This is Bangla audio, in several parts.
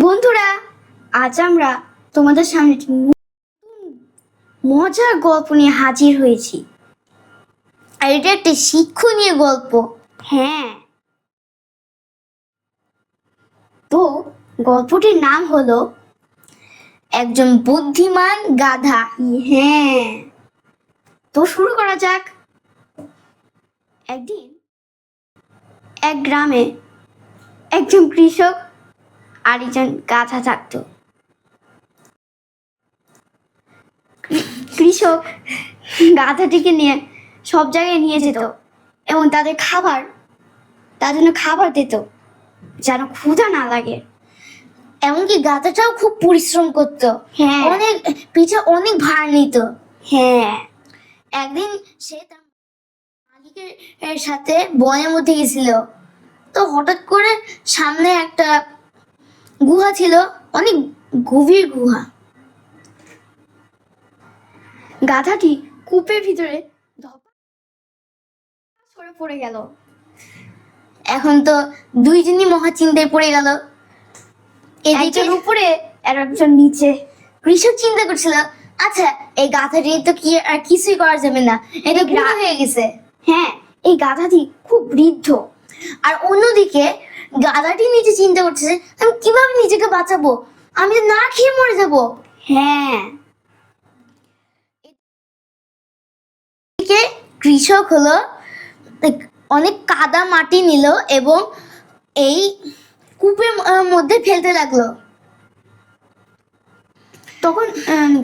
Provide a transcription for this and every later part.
বন্ধুরা, আজ আমরা তোমাদের সামনে মজার গল্প নিয়ে হাজির হয়েছি। আর এটা একটি শিক্ষণীয় গল্প। হ্যাঁ। তো গল্পটির নাম হলো, একজন বুদ্ধিমান গাধা। হ্যাঁ। তো শুরু করা যাক। একদিন এক গ্রামে একজন কৃষক আর একজন গাধা থাকতো কৃষক গাধাটিকে নিয়ে সব জায়গায় নিয়ে যেত এবং তাদের খাবার তার জন্য খাবার দিত যেন ক্ষুধা না লাগে। এমনকি গাধাটাও খুব পরিশ্রম করতো। হ্যাঁ। অনেক পিঠে অনেক ভার নিত। হ্যাঁ। একদিন সে তার মালিকের সাথে বনের মধ্যে গেছিল। তো হঠাৎ করে সামনে একটা গুহা ছিল অনেক গভীর গুহা। গাধাটি কূপের ভিতরে করে পড়ে গেল। এখন তো দুইজনই মহা চিন্তায় পড়ে গেল। একজন উপরে আর একজন নিচে। কৃষক চিন্তা করছিল আচ্ছা এই গাধাটি তো কি আর কিছুই করা যাবে না এটা হয়ে গেছে। হ্যাঁ। এই গাধাটি খুব বৃদ্ধ। আর অন্যদিকে গাধাটি নিজে চিন্তা করতেছে আমি কীভাবে নিজেকে বাঁচাবো? আমি না খেয়ে মরে যাব। হ্যাঁ। কৃষক হলো অনেক কাদা মাটি নিল এবং এই কূপের মধ্যে ফেলতে লাগল। তখন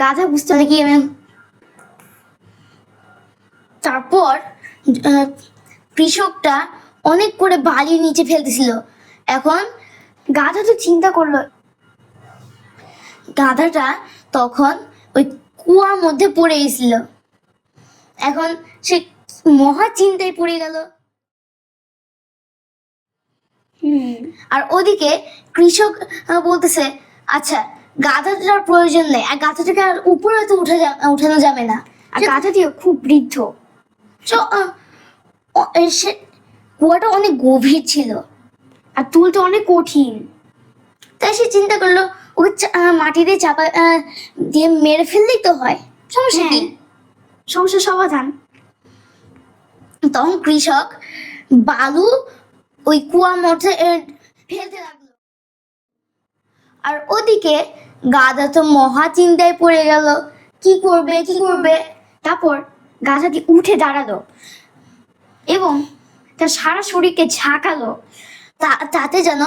গাধা বুঝতে তাহলে কি তারপর কৃষকটা অনেক করে বালি নিচে ফেলতেছিল। এখন গাধা তো চিন্তা করল। গাধাটা তখন ওই কুয়ার মধ্যে পড়ে গেছিল এখন সে মহা চিন্তায় পড়ে গেল। হুম আর ওদিকে কৃষক বলতেছে আচ্ছা গাধাটার প্রয়োজন নেই আর গাধাটাকে আর উপরে তো উঠে উঠানো যাবে না। আর গাধাটিও খুব বৃদ্ধ। কুয়াটা অনেক গভীর ছিল। আর তুলতে অনেক কঠিন। তাই সে চিন্তা করল ওকে মাটি দিয়ে চাপা দিয়ে মেরে ফেললেই তো হয়। সমস্যা কি? হ্যাঁ। সমস্যার সমাধান। তখন কৃষক বালু ওই কুয়ার মধ্যে ফেলতে লাগল। আর ওদিকে গাধা তো মহা চিন্তায় পড়ে গেল কি করবে কি করবে? তারপর গাধাটি উঠে দাঁড়াল এবং তার সারা শরীরকে ঝাঁকালো। তাতে যেন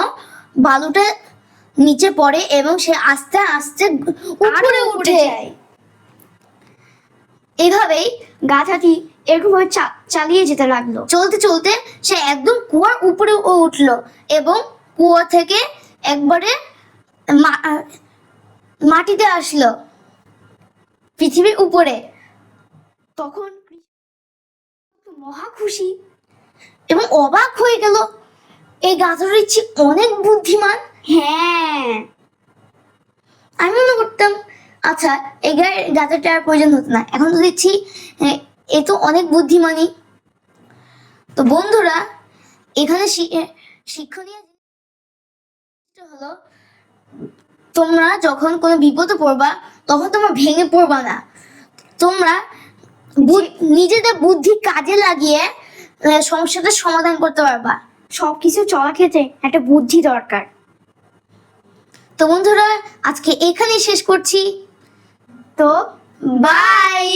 বালুটা নিচে পড়ে এবং সে আস্তে আস্তে উপরে উঠে। যায়। এভাবেই গাধাটি এরকম ভাবে চালিয়ে যেতে লাগল। চলতে চলতে সে একদম কুয়ার উপরে ও উঠল এবং কুয়া থেকে একবারে মাটিতে আসলো পৃথিবীর উপরে। তখন মহা খুশি এবং অবাক হয়ে গেল। এই গাধাটার ইচ্ছে অনেক বুদ্ধিমান। হ্যাঁ। আমি মনে করতাম আচ্ছা এই গা- গাধাটা আর প্রয়োজন হতো না। এখন তো দেখছি এ, তো অনেক বুদ্ধিমানই। তো বন্ধুরা এখানে শিক্ষণীয় হলো তোমরা যখন কোনো বিপদে পড়বা তখন তোমরা ভেঙে পড়বা না। তোমরা নিজেদের বুদ্ধি কাজে লাগিয়ে সমস্যাটার সমাধান করতে পারবা। সবকিছু চলা খেতে একটা বুদ্ধি দরকার। তো বন্ধুরা আজকে এখানেই শেষ করছি। তো বাই